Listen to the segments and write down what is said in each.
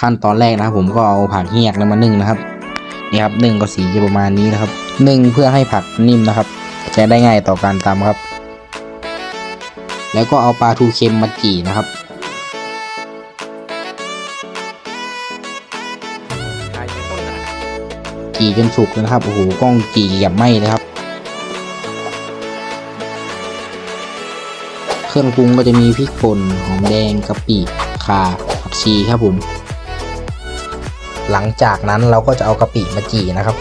ขั้นตอนแรกนะครับ ผมก็เอาผักเหียกแล้วมานึ่งนะครับนี่ครับนึ่งก็สีจะประมาณนี้นะครับนึ่งเพื่อให้ผักนิ่มนะครับจะได้ง่ายต่อการตำครับ แล้วก็เอาปลาทูเค็มมาจี่นะครับจี่จนสุกนะครับโอ้โหกล้องจี่อย่าไหม้เลยครับ เครื่องปรุงก็จะมีพริกป่นหอมแดงกะปิข่าผักชีครับผม หลังจากนั้นเราก็จะเอากะปิมาจี่นะครับ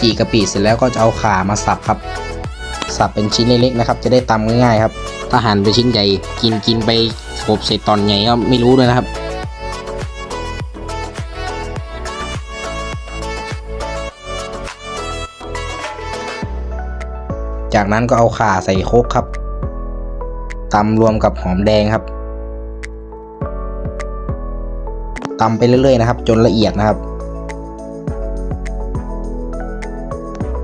จี่กะปิเสร็จแล้วก็จะเอาขามาสับครับ สับเป็นชิ้นเล็กๆนะครับ จะได้ตำง่ายๆครับ ถ้าหั่นเป็นชิ้นใหญ่กินกินไปกบเสร็จตอนใหญ่ก็ไม่รู้เลยนะครับ จากนั้นก็เอาข่าใส่โครกครับตำรวมกับหอมแดงครับตำไปเรื่อยๆนะครับ จนละเอียดนะครับ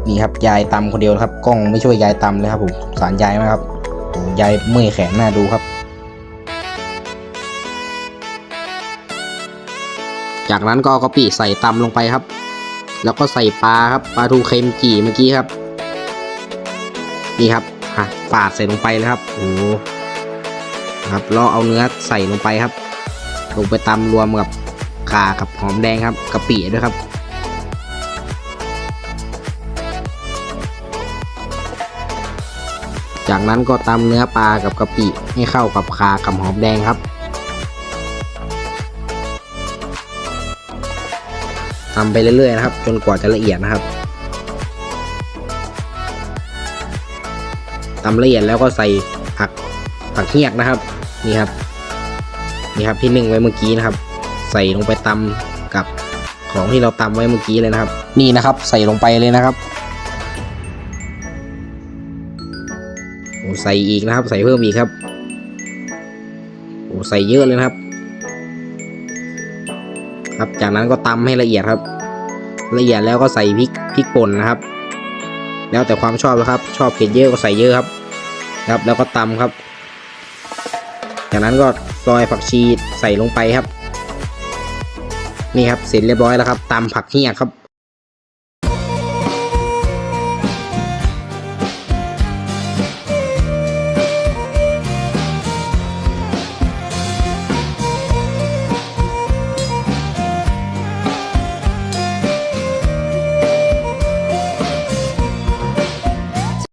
นี่ครับยายตำคนเดียวครับ กล้องไม่ช่วยยายตำเลยครับผมสารยายมากครับยายเมื่อยแขนหน้าดูครับ จากนั้นก็กะปิใส่ตำลงไปครับ แล้วก็ใส่ปลาครับปลาทูเค็มจี่เมื่อกี้ครับ นี่ครับฮะปาดใส่ลงไปเลยครับโอ้โหครับแล้วเอาเนื้อใส่ลงไปครับ ลงไปตำรวมกับข่ากับหอมแดงครับกะปิด้วยครับจากนั้นก็ตำเนื้อปลากับกะปิให้เข้ากับขากับหอมแดงครับตำไปเรื่อยๆนะครับ จนกว่าจะละเอียดนะครับ ตำละเอียดแล้วก็ใส่ผักผักเหียกนะครับนี่ครับนี่ครับที่นึ่งไว้เมื่อกี้นะครับ ใส่ลงไปตำกับของที่เราตำไว้เมื่อกี้เลยนะครับ นี่นะครับ ใส่ลงไปเลยนะครับโอ้ใส่อีกนะครับ ใส่เพิ่มอีกครับโอ้ใส่เยอะเลยนะครับ ครับจากนั้นก็ตำให้ละเอียดครับ ละเอียดแล้วก็ใส่พริกพริกป่นนะครับ แล้วแต่ความชอบนะครับ ชอบเผ็ดเยอะก็ใส่เยอะครับครับ แล้วก็ตำครับ จากนั้นก็ซอยผักชีใส่ลงไปครับ นี่ครับเสร็จเรียบร้อยแล้วครับตำผักเหียครับ